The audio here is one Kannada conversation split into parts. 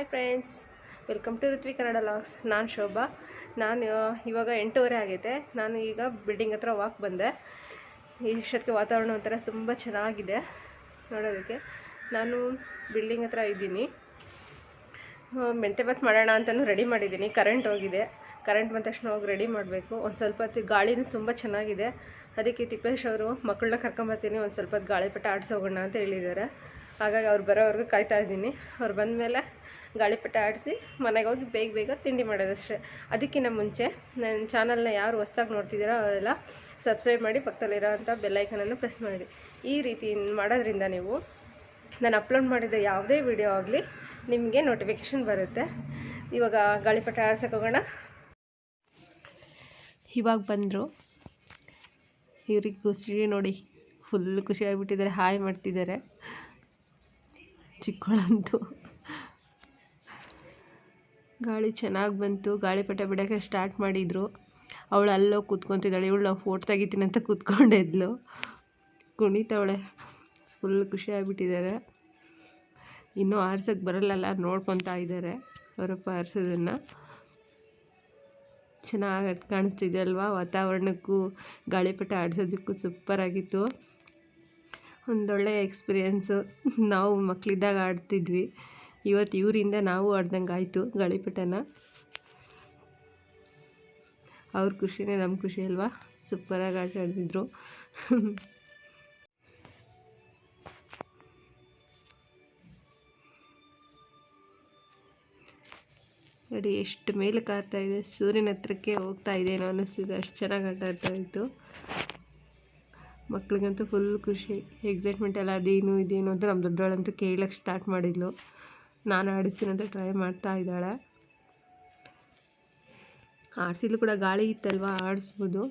Hi friends welcome to Ruthvi Kannada logs ನಾನು ಶೋಭಾ. ನಾನು ಇವಾಗ ಎಂಟೂವರೆ ಆಗೈತೆ. ನಾನು ಈಗ ಬಿಲ್ಡಿಂಗ್ ಹತ್ರ ವಾಕ್ ಬಂದೆ. ಈ ಇಷ್ಟೊತ್ತಿಗೆ ವಾತಾವರಣ ಒಂಥರ ತುಂಬ ಚೆನ್ನಾಗಿದೆ ನೋಡೋದಕ್ಕೆ. ನಾನು ಬಿಲ್ಡಿಂಗ್ ಹತ್ರ ಇದ್ದೀನಿ. ಮೆಂತೆ ಬಾತ್ ಮಾಡೋಣ ಅಂತಲೂ ರೆಡಿ ಮಾಡಿದ್ದೀನಿ. ಕರೆಂಟ್ ಹೋಗಿದೆ. ಕರೆಂಟ್ ಬಂದ ತಕ್ಷಣ ಹೋಗಿ ರೆಡಿ ಮಾಡಬೇಕು. ಒಂದು ಸ್ವಲ್ಪ ಹೊತ್ತು ಗಾಳಿನೂ ತುಂಬ ಚೆನ್ನಾಗಿದೆ. ಅದಕ್ಕೆ ತಿಪ್ಪೇಶ್ ಅವರು ಮಕ್ಕಳನ್ನ ಕರ್ಕೊಂಬರ್ತೀನಿ ಒಂದು ಸ್ವಲ್ಪ ಹೊತ್ತು ಗಾಳಿಪಟ ಆಡಿಸೋಗೋಣ ಅಂತ ಹೇಳಿದ್ದಾರೆ. ಹಾಗಾಗಿ ಅವ್ರು ಬರೋವರೆಗೂ ಕಾಯ್ತಾ ಇದ್ದೀನಿ. ಅವ್ರು ಬಂದಮೇಲೆ ಗಾಳಿಪಟ ಆಡಿಸಿ ಮನೆಗೆ ಹೋಗಿ ಬೇಗ ಬೇಗ ತಿಂಡಿ ಮಾಡೋದಷ್ಟೇ. ಅದಕ್ಕಿಂತ ಮುಂಚೆ ನನ್ನ ಚಾನಲ್ನ ಯಾರು ಹೊಸ್ದಾಗಿ ನೋಡ್ತಿದ್ದೀರೋ ಅವರೆಲ್ಲ ಸಬ್ಸ್ಕ್ರೈಬ್ ಮಾಡಿ ಪಕ್ಕದಲ್ಲಿರೋವಂಥ ಬೆಲ್ಲೈಕನನ್ನು ಪ್ರೆಸ್ ಮಾಡಿ. ಈ ರೀತಿ ಮಾಡೋದ್ರಿಂದ ನೀವು ನಾನು ಅಪ್ಲೋಡ್ ಮಾಡಿದ ಯಾವುದೇ ವಿಡಿಯೋ ಆಗಲಿ ನಿಮಗೆ ನೋಟಿಫಿಕೇಷನ್ ಬರುತ್ತೆ. ಇವಾಗ ಗಾಳಿಪಟ ಆಡ್ಸಕ್ಕೆ ಹೋಗೋಣ. ಇವಾಗ ಬಂದರು. ಇವ್ರಿಗೆ ಖುಷಿ ನೋಡಿ ಫುಲ್ ಖುಷಿ ಆಗಿಬಿಟ್ಟಿದ್ದಾರೆ, ಹಾಯ್ ಮಾಡ್ತಿದ್ದಾರೆ. ಚಿಕ್ಕವಳಂತೂ ಗಾಳಿ ಚೆನ್ನಾಗಿ ಬಂತು ಗಾಳಿಪಟ ಬಿಡೋಕ್ಕೆ ಸ್ಟಾರ್ಟ್ ಮಾಡಿದರು. ಅವಳು ಅಲ್ಲೋಗಿ ಕೂತ್ಕೊತಿದ್ದಾಳೆ, ಇವಳು ನಾವು ಫೋಟೋ ತೆಗಿತೀನಿ ಅಂತ ಕೂತ್ಕೊಂಡಿದ್ಲು ಕುಣಿತವಳೆ ಫುಲ್ ಖುಷಿ ಆಗಿಬಿಟ್ಟಿದ್ದಾರೆ. ಇನ್ನೂ ಆರ್ಸೋಕ್ಕೆ ಬರಲ್ಲಲ್ಲ ನೋಡ್ಕೊತಾ ಇದ್ದಾರೆ, ಅವರಪ್ಪ ಆರಿಸೋದನ್ನು. ಚೆನ್ನಾಗಿ ಕಾಣಿಸ್ತಿದೆ ಅಲ್ವಾ? ವಾತಾವರಣಕ್ಕೂ ಗಾಳಿಪಟ ಆಡಿಸೋದಕ್ಕೂ ಸೂಪರಾಗಿತ್ತು ಒಂದೊಳ್ಳೆ ಎಕ್ಸ್ಪೀರಿಯೆನ್ಸು ನಾವು ಮಕ್ಕಳಿದ್ದಾಗ ಆಡ್ತಿದ್ವಿ. ಇವತ್ತು ಇವರಿಂದ ನಾವು ಆಡ್ದಂಗೆ ಆಯಿತು ಗಾಳಿಪಟನ. ಅವ್ರ ಖುಷಿನೇ ನಮ್ಮ ಖುಷಿ ಅಲ್ವಾ? ಸೂಪರಾಗಿ ಆಟ ಆಡ್ತಿದ್ರು. ನೋಡಿ ಎಷ್ಟು ಮೇಲೆ ಆಗ್ತಾ ಇದೆ, ಸೂರ್ಯನ ಹತ್ರಕ್ಕೆ ಹೋಗ್ತಾ ಇದೇನೋ ಅನ್ನಿಸ್ತಿದೆ ಅಷ್ಟು ಚೆನ್ನಾಗಿ ಆಟ ಆಡ್ತಾ ಇತ್ತು. ಮಕ್ಳಿಗಂತೂ ಫುಲ್ ಖುಷಿ. ಎಕ್ಸೈಟ್ಮೆಂಟ್ ಎಲ್ಲ ಅದೇನು, ಇದೇನು ಅಂತ ನಮ್ಮ ದೊಡ್ಡವಳಂತೂ ಕೇಳಕ್ಕೆ ಸ್ಟಾರ್ಟ್ ಮಾಡಿದ್ಲು. ನಾನು ಆಡಿಸ್ತೀನಿ ಅಂತ ಟ್ರೈ ಮಾಡ್ತಾ ಇದ್ದಾಳೆ. ಆಡಿಸಿದ್ಲು ಕೂಡ ಗಾಳಿ ಇತ್ತಲ್ವ, ಆಡಿಸ್ಬೋದು.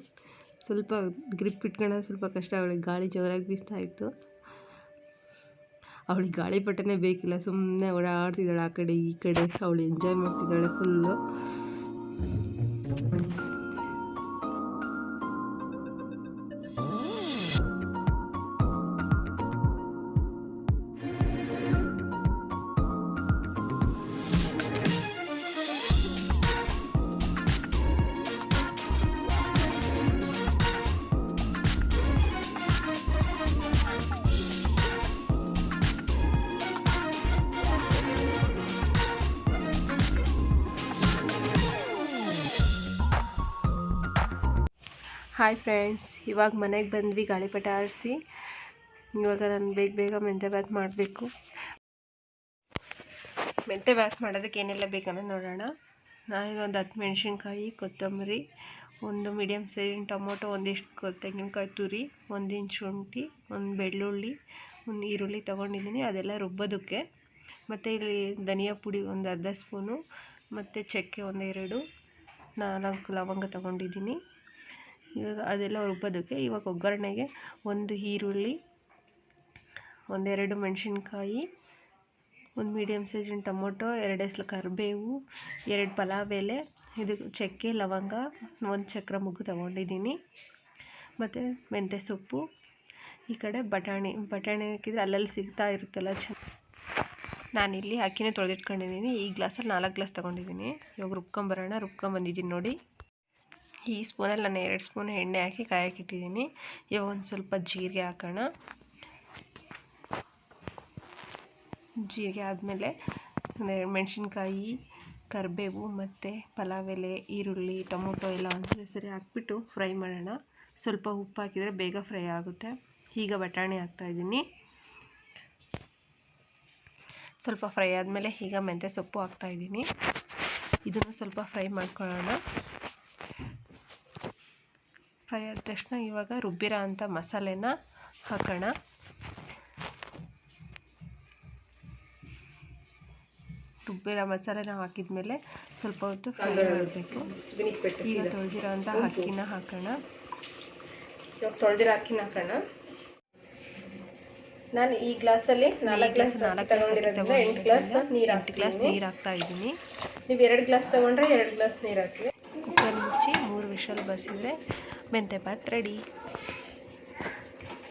ಸ್ವಲ್ಪ ಗ್ರಿಪ್ ಇಟ್ಕೊಳ್ಳೋದು ಸ್ವಲ್ಪ ಕಷ್ಟ, ಅವಳಿಗೆ ಗಾಳಿ ಜೋರಾಗಿ ಬೀಸ್ತಾ ಇತ್ತು. ಅವಳಿಗೆ ಗಾಳಿಪಟನೇ ಬೇಕಿಲ್ಲ ಸುಮ್ಮನೆ ಓಡಾಡ್ತಿದ್ದಾಳೆ ಆ ಕಡೆ, ಈ ಕಡೆ. ಅವಳು ಎಂಜಾಯ್ ಮಾಡ್ತಿದ್ದಾಳೆ ಫುಲ್ಲು ಹಾಯ್ ಫ್ರೆಂಡ್ಸ್ ಇವಾಗ ಮನೆಗೆ ಬಂದ್ವಿ ಗಾಳಿಪಟ ಆರಿಸಿ. ಇವಾಗ ನಾನು ಬೇಗ ಬೇಗ ಮೆಂತೆ ಬಾತ್ ಮಾಡಬೇಕು. ಮೆಂತೆ ಬಾತ್ ಮಾಡೋದಕ್ಕೆ ಏನೆಲ್ಲ ಬೇಕನ್ನೋ ನೋಡೋಣ. ನಾನು ಒಂದು ಹತ್ತು ಮೆಣಸಿನ್ಕಾಯಿ, ಕೊತ್ತಂಬರಿ, ಒಂದು ಮೀಡಿಯಮ್ ಸೈಜಿನ ಟೊಮೊಟೊ, ಒಂದಿಷ್ಟು ತೆಂಗಿನಕಾಯಿ ತುರಿ, ಒಂದು ಇಂಚ್ ಶುಂಠಿ, ಒಂದು ಬೆಳ್ಳುಳ್ಳಿ, ಒಂದು ಈರುಳ್ಳಿ ತೊಗೊಂಡಿದ್ದೀನಿ. ಅದೆಲ್ಲ ರುಬ್ಬೋದಕ್ಕೆ. ಮತ್ತು ಇಲ್ಲಿ ಧನಿಯಾ ಪುಡಿ ಒಂದು ಅರ್ಧ ಸ್ಪೂನು, ಮತ್ತು ಚಕ್ಕೆ ಒಂದೆರಡು ನಾಲ್ಕು ಲವಂಗ ತೊಗೊಂಡಿದ್ದೀನಿ. ಇವಾಗ ಅದೆಲ್ಲ ರುಬ್ಬೋದಕ್ಕೆ ಇವಾಗ ಒಗ್ಗರಣೆಗೆ ಒಂದು ಈರುಳ್ಳಿ, ಒಂದೆರಡು ಮೆಣಸಿನ್ಕಾಯಿ, ಒಂದು ಮೀಡಿಯಮ್ ಸೈಜಿನ ಟೊಮೊಟೊ, ಎರಡು ಎಸ್ಲು ಕರಿಬೇವು, ಎರಡು ಪಲಾವ್ ಎಲೆ, ಇದು ಚಕ್ಕೆ, ಲವಂಗ, ಒಂದು ಚಕ್ರ ಮುಗ್ಗು ತೊಗೊಂಡಿದ್ದೀನಿ. ಮತ್ತು ಮೆಂತ್ಯ ಸೊಪ್ಪು, ಈ ಕಡೆ ಬಟಾಣಿ ಬಟಾಣಿ ಹಾಕಿದರೆ ಅಲ್ಲಲ್ಲಿ ಸಿಗ್ತಾ ಇರುತ್ತಲ್ಲ ಚ ನಾನಿಲ್ಲಿ ಅಕ್ಕಿನೇ ತೊಳೆದಿಟ್ಕೊಂಡಿದ್ದೀನಿ. ಈ ಗ್ಲಾಸಲ್ಲಿ ನಾಲ್ಕು ಗ್ಲಾಸ್ ತೊಗೊಂಡಿದ್ದೀನಿ. ಇವಾಗ ರುಬ್ಕೊಂಬರೋಣ, ರುಬ್ಕೊಂಬಂದಿದ್ದೀನಿ ನೋಡಿ. ಈ ಸ್ಪೂನಲ್ಲಿ ನಾನು ಎರಡು ಸ್ಪೂನ್ ಎಣ್ಣೆ ಹಾಕಿ ಕಾಯಕ್ಕಿಟ್ಟಿದ್ದೀನಿ ಇವಾಗ ಒಂದು ಸ್ವಲ್ಪ ಜೀರಿಗೆ ಹಾಕೋಣ. ಜೀರಿಗೆ ಆದಮೇಲೆ ಮೆಣಸಿನ್ಕಾಯಿ, ಕರಿಬೇವು ಮತ್ತು ಪಲಾವ್ ಎಲೆ ಈರುಳ್ಳಿ, ಟೊಮೊಟೊ ಎಲ್ಲ ಒಂದೇ ಸರಿ ಹಾಕ್ಬಿಟ್ಟು ಫ್ರೈ ಮಾಡೋಣ. ಸ್ವಲ್ಪ ಉಪ್ಪು ಹಾಕಿದರೆ ಬೇಗ ಫ್ರೈ ಆಗುತ್ತೆ. ಈಗ ಬಟಾಣಿ ಹಾಕ್ತಾಯಿದ್ದೀನಿ ಸ್ವಲ್ಪ ಫ್ರೈ ಆದಮೇಲೆ ಈಗ ಮೆಂತ್ಯ ಸೊಪ್ಪು ಹಾಕ್ತಾಯಿದ್ದೀನಿ ಇದನ್ನು ಸ್ವಲ್ಪ ಫ್ರೈ ಮಾಡ್ಕೊಳ್ಳೋಣ. ಫ್ರೈ ಆದ ತಕ್ಷಣ ಇವಾಗ ರುಬ್ಬಿರೋ ಅಂಥ ಮಸಾಲೆನ ಹಾಕೋಣ. ರುಬ್ಬಿರೋ ಮಸಾಲೆನ ಹಾಕಿದ್ಮೇಲೆ ಸ್ವಲ್ಪ ಹೊತ್ತು ಫ್ರೈ ಮಾಡಬೇಕು. ಈಗ ತೊಳೆದಿರೋ ಅಂಥ ಅಕ್ಕಿನ ಹಾಕೋಣ. ಇವಾಗ ತೊಳೆದಿರೋ ಅಕ್ಕಿನ ಹಾಕೋಣ. ನಾನು ಈ ಗ್ಲಾಸಲ್ಲಿ ನಾಲ್ಕು ಗ್ಲಾಸ್ ನಾಲ್ಕು ಗ್ಲಾಸ್ ಎಂಟು ಗ್ಲಾಸ್ ನೀರು ಎಂಟು ಗ್ಲಾಸ್ ನೀರು ಹಾಕ್ತಾ ಇದ್ದೀನಿ. ನೀವು ಎರಡು ಗ್ಲಾಸ್ ತೊಗೊಂಡ್ರೆ ಎರಡು ಗ್ಲಾಸ್ ನೀರು ಹಾಕಿ ಮುಚ್ಚಿ ಬಸ್ ಮೆಂತೆ ಬಾತ್ ರೆಡಿ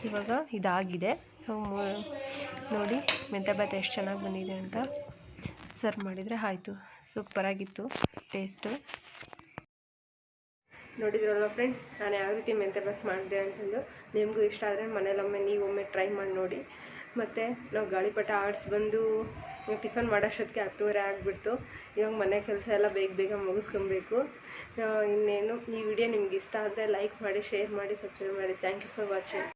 ಇವಾಗ ಇದಾಗಿದೆ. ನೋಡಿ ಮೆಂತೆ ಬಾತ್ ಎಷ್ಟು ಚೆನ್ನಾಗಿ ಬಂದಿದೆ ಅಂತ ಸರ್ವ್ ಮಾಡಿದರೆ ಆಯಿತು. ಸೂಪರಾಗಿತ್ತು ಟೇಸ್ಟು ನೋಡಿದ್ರಲ್ಲ ಫ್ರೆಂಡ್ಸ್ ನಾನು ಯಾವ ರೀತಿ ಮೆಂತೆ ಬಾತ್ ಮಾಡಿದೆ ಅಂತಂದು ನಿಮಗೂ ಇಷ್ಟ ಆದರೆ ಮನೇಲೊಮ್ಮೆ ನೀವೊಮ್ಮೆ ಟ್ರೈ ಮಾಡಿ ನೋಡಿ. ಮತ್ತು ನಾವು ಗಾಳಿಪಟ ಆರ್ಟ್ಸ್ ಬಂದು ಟಿಫನ್ ಮಾಡೋಷ್ಟೊತ್ತಿಗೆ ಹತ್ತುವರೆ ಆಗಿಬಿಡ್ತು. ಇವಾಗ ಮನೆ ಕೆಲಸ ಎಲ್ಲ ಬೇಗ ಬೇಗ ಮುಗಿಸ್ಕೊಬೇಕು. ಇನ್ನೇನು, ಈ ವಿಡಿಯೋ ನಿಮ್ಗೆ ಇಷ್ಟ ಆದರೆ ಲೈಕ್ ಮಾಡಿ, ಶೇರ್ ಮಾಡಿ, ಸಬ್ಸ್ಕ್ರೈಬ್ ಮಾಡಿ. Thank you for watching